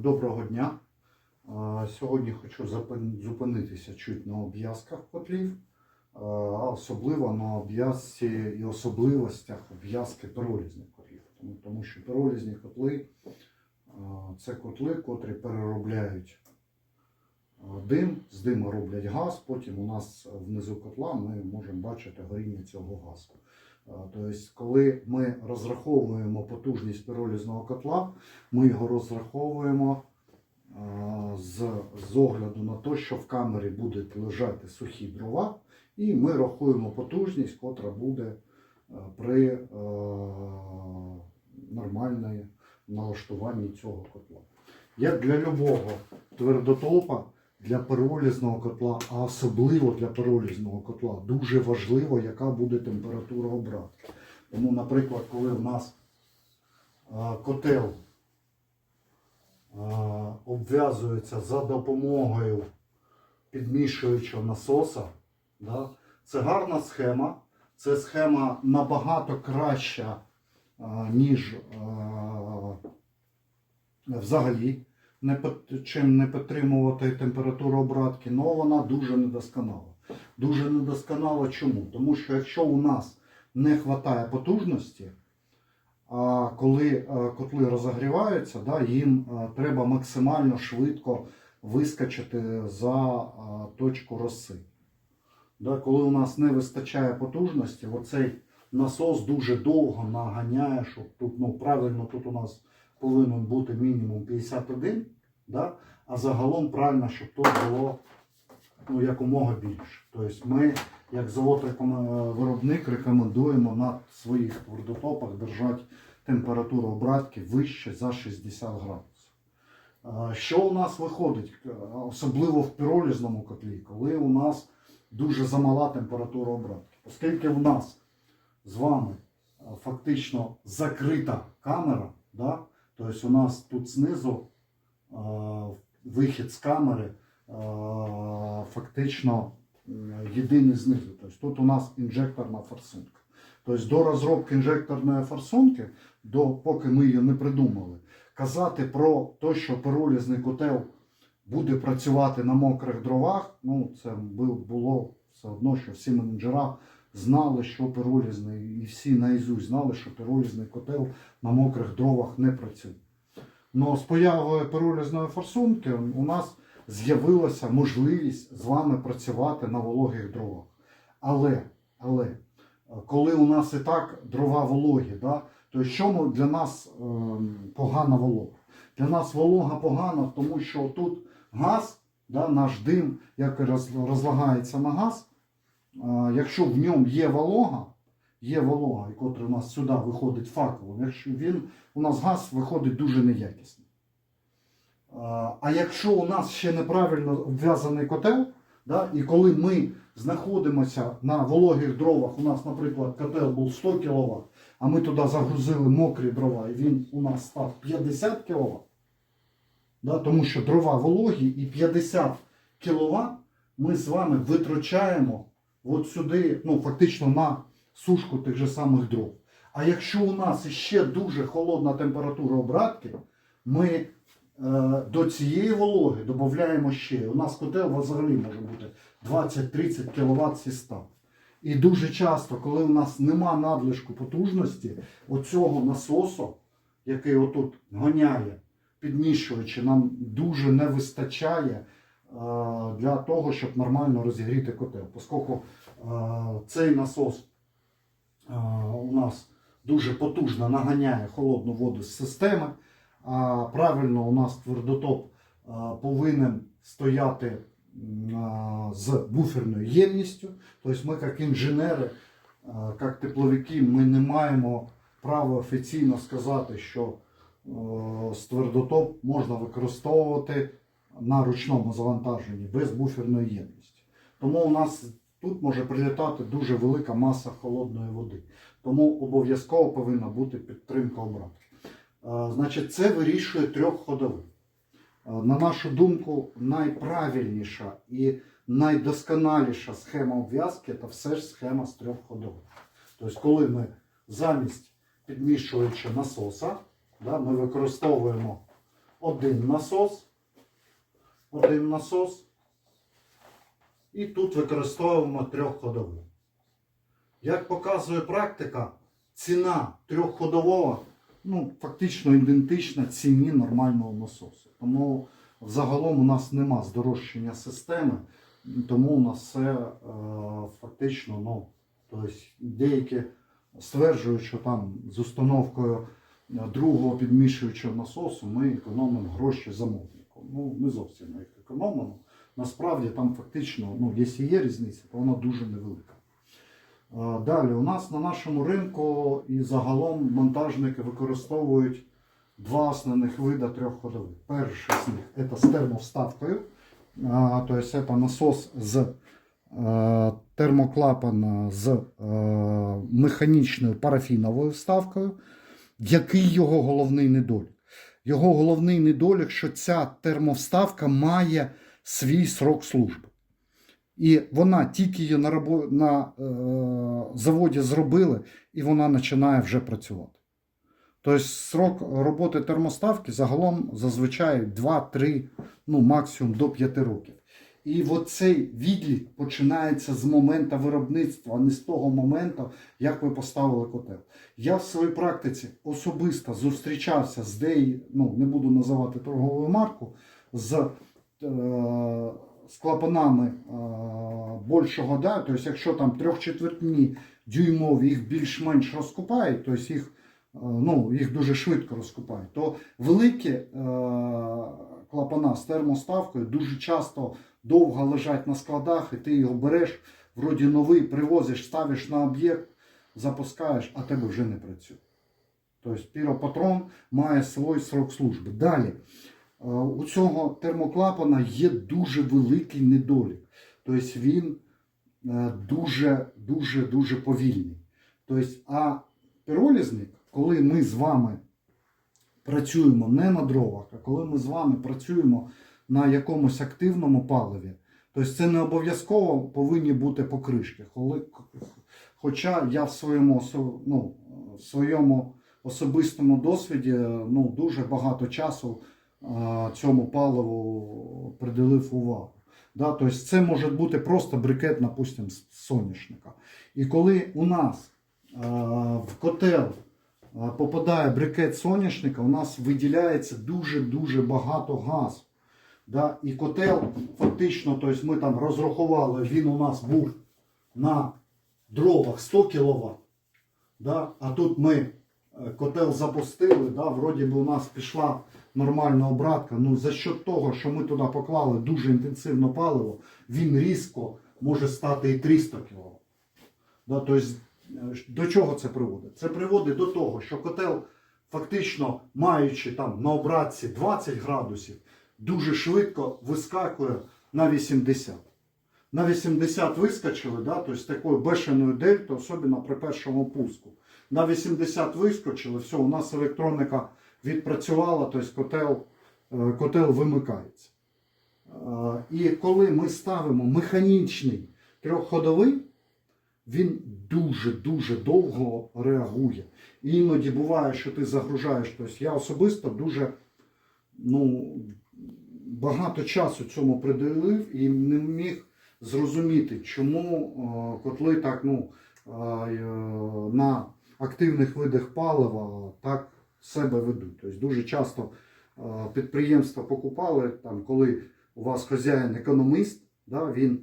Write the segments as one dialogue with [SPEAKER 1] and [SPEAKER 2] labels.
[SPEAKER 1] Доброго дня. Сьогодні хочу зупинитися чуть на обв'язках котлів, а особливо на обв'язці і особливостях обв'язки пиролізних котлів. Тому, що пиролізні котли це котли, котрі переробляють дим, з диму роблять газ, потім у нас внизу котла ми можемо бачити горіння цього газу. Тобто, коли ми розраховуємо потужність пиролізного котла, ми його розраховуємо з, з огляду на те, що в камері будуть лежати сухі дрова, і ми рахуємо потужність, котра буде при нормальному налаштуванні цього котла. Як для любого твердотопа, для пиролізного котла, а особливо для пиролізного котла, дуже важливо, яка буде температура обратки. Тому, наприклад, коли в нас котел обв'язується за допомогою підмішуючого насоса. Це гарна схема. Це схема набагато краща, ніж взагалі, не, чим не підтримувати температуру обратки, але вона дуже недосконала. Дуже недосконала чому? Тому що якщо у нас не вистачає потужності, а коли е, котли розогріваються, да, їм е, треба максимально швидко вискочити за е, точку роси. Да, коли у нас не вистачає потужності, оцей насос дуже довго наганяє, щоб тут ну, правильно тут у нас повинен бути мінімум 51, да, а загалом правильно, щоб тут було ну, якомога більше. Тобто ми, як завод виробник, рекомендуємо на своїх твердотопах держати температуру обратки вище за 60 градусів. Е, Що у нас виходить, Е, особливо в піролізному котлі, коли у нас дуже замала температура обратки. Оскільки у нас з вами е, фактично закрита камера, да? Тобто у нас тут знизу вихід з камери фактично єдиний знизу. Тобто тут у нас інжекторна форсунка. Тобто до розробки інжекторної форсунки, до, поки ми її не придумали, казати про те, що пиролізний котел буде працювати на мокрих дровах, ну це було все одно, що всі менеджера знали, що пиролізний, і всі наізусть знали, що пиролізний котел на мокрих дровах не працює. Но з появою пиролізної форсунки у нас з'явилася можливість з вами працювати на вологих дровах. Але, але е, коли у нас і так дрова вологі, да, то що для нас ем, погана волога? Для нас волога погана, тому що тут газ, да, наш дим, як розлагається на газ, якщо в ньому є волога, є волога, і у нас сюди виходить факелом, якщо він, у нас газ виходить дуже неякісний. А, якщо у нас ще неправильно обв'язаний котел, да, і коли ми знаходимося на вологих дровах, у нас, наприклад, котел був 100 кВт, а ми туди загрузили мокрі дрова, і він у нас став 50 кВт, да, тому що дрова вологі і 50 кВт ми з вами витрачаємо от сюди, ну, фактично на сушку тих же самих дров. А якщо у нас ще дуже холодна температура обратки, ми е, до цієї вологи додаємо ще. У нас котел взагалі може бути 20-30 кВт сістав. І дуже часто, коли у нас нема надлишку потужності, оцього насосу, який отут гоняє, підмішуючи, нам дуже не вистачає для того, щоб нормально розігріти котел. Оскільки е, цей насос е, у нас дуже потужно наганяє холодну воду з системи. А правильно у нас твердотоп е, повинен стояти з буферною ємністю. Тобто ми, як інженери, е, як тепловики, ми не маємо права офіційно сказати, що е, з твердотоп можна використовувати на ручному завантаженні без буферної ємності. Тому у нас тут може прилітати дуже велика маса холодної води. Тому обов'язково повинна бути підтримка обратки. Е, Значить, це вирішує трьох ходових. Е, На нашу думку, найправильніша і найдосконаліша схема обв'язки це все ж схема з трьох ходових. Тобто, коли ми замість підмішуючи насоса, да, ми використовуємо один насос. Один насос. І тут використовуємо трьохходову. Як показує практика, ціна трьохходового ну, фактично ідентична ціні нормального насосу. Тому загалом у нас нема здорожчання системи, тому у нас все е, фактично, ну, тобто деякі стверджують, що там з установкою е, другого підмішуючого насосу ми економимо гроші замовнику. Ну, не зовсім їх економимо. Насправді там фактично, ну, якщо є різниця, то вона дуже невелика. Далі, у нас на нашому ринку і загалом монтажники використовують два основних вида трьохходових. Перший з них це з термовставкою, тобто це насос з е, термоклапана з е, механічною парафіновою вставкою. Який його головний недолік? Його головний недолік, що ця термовставка має свій срок служби. І вона тільки її на, на е... заводі зробили, і вона починає вже працювати. Тобто срок роботи термоставки загалом зазвичай 2-3, ну максимум до 5 років. І оцей відлік починається з моменту виробництва, а не з того моменту, як ви поставили котел. Я в своїй практиці особисто зустрічався з деї, ну не буду називати торгову марку, з, е, з клапанами е, більшого, да, тобто якщо там трьохчетвертні дюймові їх більш-менш розкупають, тобто їх, е, ну, їх дуже швидко розкупають, то великі е, клапана з термоставкою дуже часто довго лежать на складах, і ти його береш, вроді новий, привозиш, ставиш на об'єкт, запускаєш, а тебе вже не працює. Тобто піропатрон має свій срок служби. Далі, е, у цього термоклапана є дуже великий недолік. Тобто він е, дуже, дуже, дуже повільний. Тобто, а піролізник, коли ми з вами працюємо не на дровах, а коли ми з вами працюємо на якомусь активному паливі, тобто це не обов'язково повинні бути покришки. Хоча я в своєму, ну, в своєму особистому досвіді ну, дуже багато часу цьому паливу приділив увагу. Да? Тобто це може бути просто брикет, допустим, з соняшника. І коли у нас в котел попадає брикет соняшника, у нас виділяється дуже-дуже багато газу. Да? І котел фактично, тобто ми там розрахували, він у нас був на дровах 100 кВт. Да? А тут ми е, котел запустили, да? вроді би у нас пішла нормальна обратка. Ну, за счет того, що ми туди поклали дуже інтенсивне паливо, він різко може стати і 300 кВт. Да? Тобто, е, до чого це приводить? Це приводить до того, що котел, фактично маючи там на обратці 20 градусів, дуже швидко вискакує на 80. На 80 вискочили, да, тобто такою бешеною дельтою, особливо при першому пуску. На 80 вискочили, все, у нас електроніка відпрацювала, тобто котел, е, котел вимикається. Е, І коли ми ставимо механічний трьохходовий, він дуже-дуже довго реагує. І іноді буває, що ти загружаєш. Тобто я особисто дуже ну, багато часу цьому приділив і не міг зрозуміти, чому е, котли так ну, е, е, на активних видах палива так себе ведуть. Тобто дуже часто підприємства покупали, там, коли у вас хазяїн економіст, да, він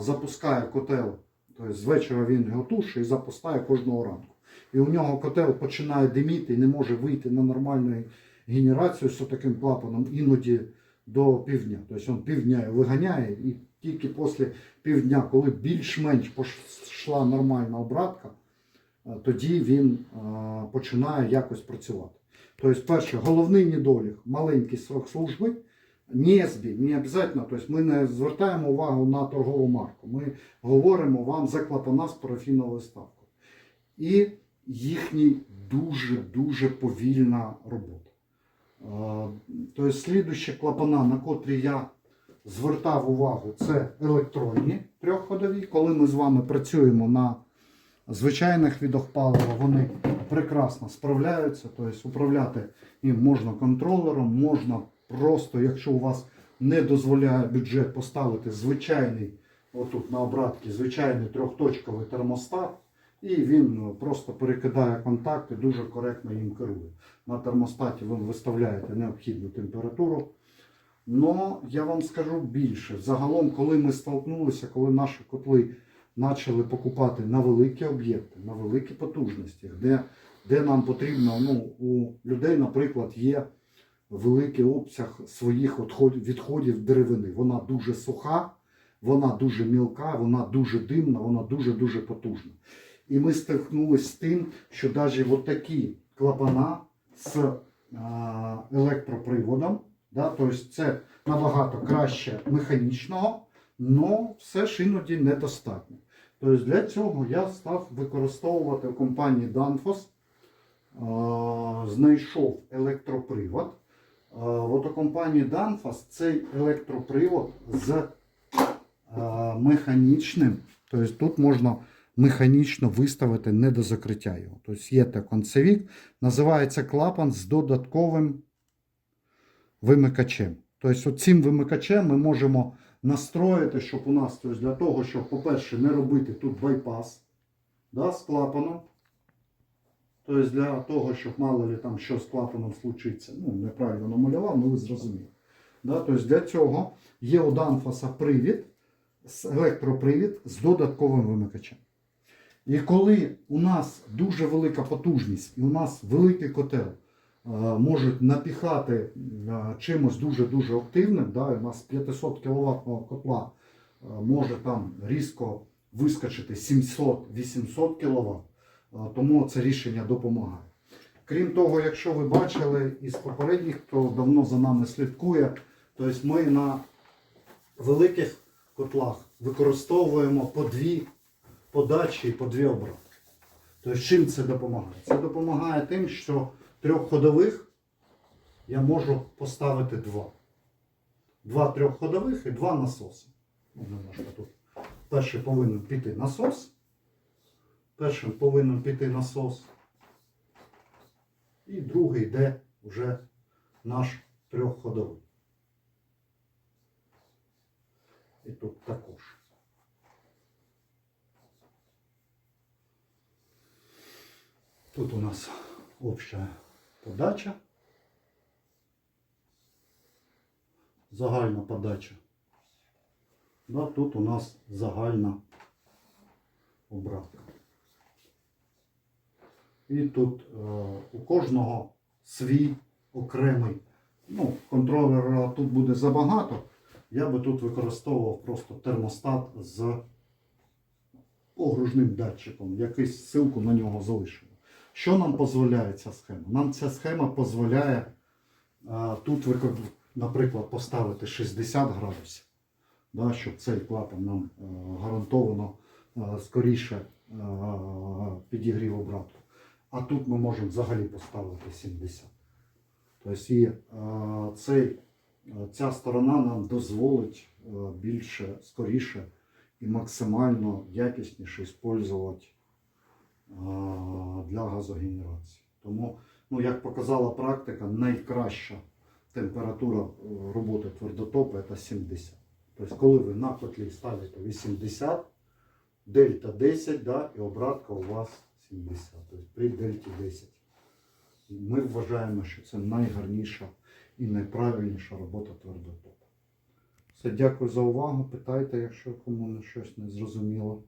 [SPEAKER 1] запускає котел, тобто з вечора він його тушить і запускає кожного ранку. І у нього котел починає диміти і не може вийти на нормальну генерацію з таким клапаном іноді до півдня. Тобто він півдня виганяє і тільки після півдня, коли більш-менш пішла нормальна обратка, е, тоді він е, починає якось працювати. Тобто, перше, головний недолік маленький срок служби. Нєсбі, не обов'язково, тобто ми не звертаємо увагу на торгову марку. Ми говоримо вам за клапана з парафіновою ставкою. І їхній дуже-дуже повільна робота. Тобто, слідуючі клапана, на котрі я звертав увагу, це електронні трьохходові. Коли ми з вами працюємо на звичайних відах палива вони прекрасно справляються. Тобто управляти їм можна контролером, можна просто, якщо у вас не дозволяє бюджет поставити звичайний, отут на обратці, звичайний трьохточковий термостат. І він ну, просто перекидає контакти, дуже коректно їм керує. На термостаті ви виставляєте необхідну температуру. Но я вам скажу більше. Загалом, коли ми столкнулися, коли наші котли почали покупати на великі об'єкти, на великі потужності, де, де нам потрібно, ну, у людей, наприклад, є великий обсяг своїх відходів, відходів деревини. Вона дуже суха, вона дуже мілка, вона дуже димна, вона дуже-дуже потужна. І ми стикнулися з тим, що навіть такі клапана з електроприводом, да, тобто це набагато краще механічного, але все ж іноді недостатньо. Тобто для цього я став використовувати в компанії Danfoss, знайшов електропривод. От у компанії Danfoss цей електропривод з механічним, тобто тут можна механічно виставити не до закриття його. Тобто є та концевік, називається клапан з додатковим вимикачем. Тобто цим вимикачем ми можемо настроїти, щоб у нас, тобто для того, щоб, по-перше, не робити тут байпас да, з клапаном. Тобто для того, щоб мало ли там що з клапаном случиться. Ну, неправильно намалював, але ви зрозуміли. Да? Тобто для цього є у Данфоса привід, електропривід з додатковим вимикачем. І коли у нас дуже велика потужність і у нас великий котел е, можуть напіхати е, чимось дуже-дуже активним, да, у нас 500 кВт котла е, може там різко вискочити 700-800 кВт, тому це рішення допомагає. Крім того, якщо ви бачили із попередніх, хто давно за нами слідкує, тобто ми на великих котлах використовуємо по дві подачі по дві обратки. Тобто чим це допомагає? Це допомагає тим, що трьохходових я можу поставити два. Два трьохходових і два насоси. Ну, немножко тут. Перший повинен піти насос. Першим повинен піти насос. І другий йде вже наш трьохходовий. І тут також. Тут у нас общая подача. Загальна подача. Да, тут у нас загальна обратка. І тут е, у кожного свій окремий. Ну, контролера тут буде забагато. Я би тут використовував просто термостат з огружним датчиком. Якусь ссылку на нього залишимо. Що нам дозволяє ця схема? Нам ця схема дозволяє а, тут, наприклад, поставити 60 градусів, да, щоб цей клапан нам а, гарантовано а, скоріше підігрів обратку. А тут ми можемо взагалі поставити 70. Тобто і, цей, ця сторона нам дозволить більше, скоріше і максимально якісніше використовувати для газогенерації. Тому, ну, як показала практика, найкраща температура е, роботи твердотопа це 70. Тобто, коли ви на котлі ставите 80, дельта 10, да, і обратка у вас 70. Тобто при дельті 10. Ми вважаємо, що це найгарніша і найправильніша робота твердотопа. Все, дякую за увагу. Питайте, якщо кому щось не зрозуміло.